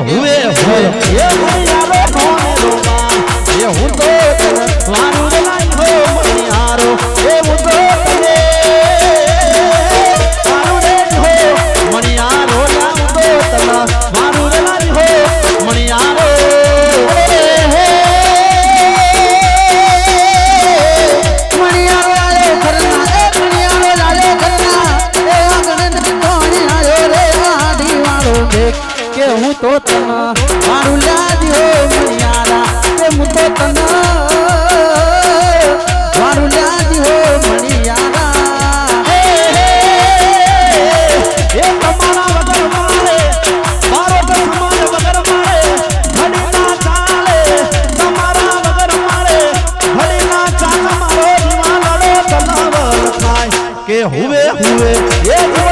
હુવે હોય તો તન મારું લાદ્યો મણિયારા એ હુવે હુવે એ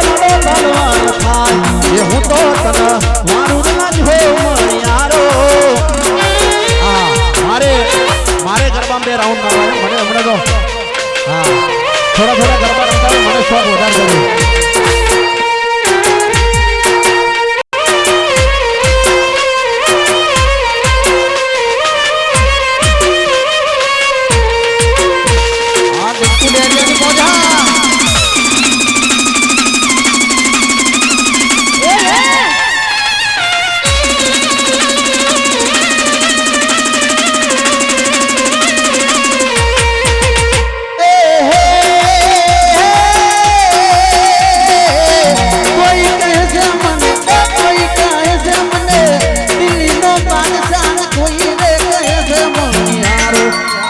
મારે ગરબામાં બે રાઉન્ડ મારવાના મને હમણાં તો હા. થોડા થોડા ગરબા રમતા મને શોખ વધારે કર્યો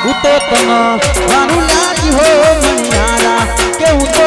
ઉતે તન મારું લાજ હો મણિયારા કે ઉતે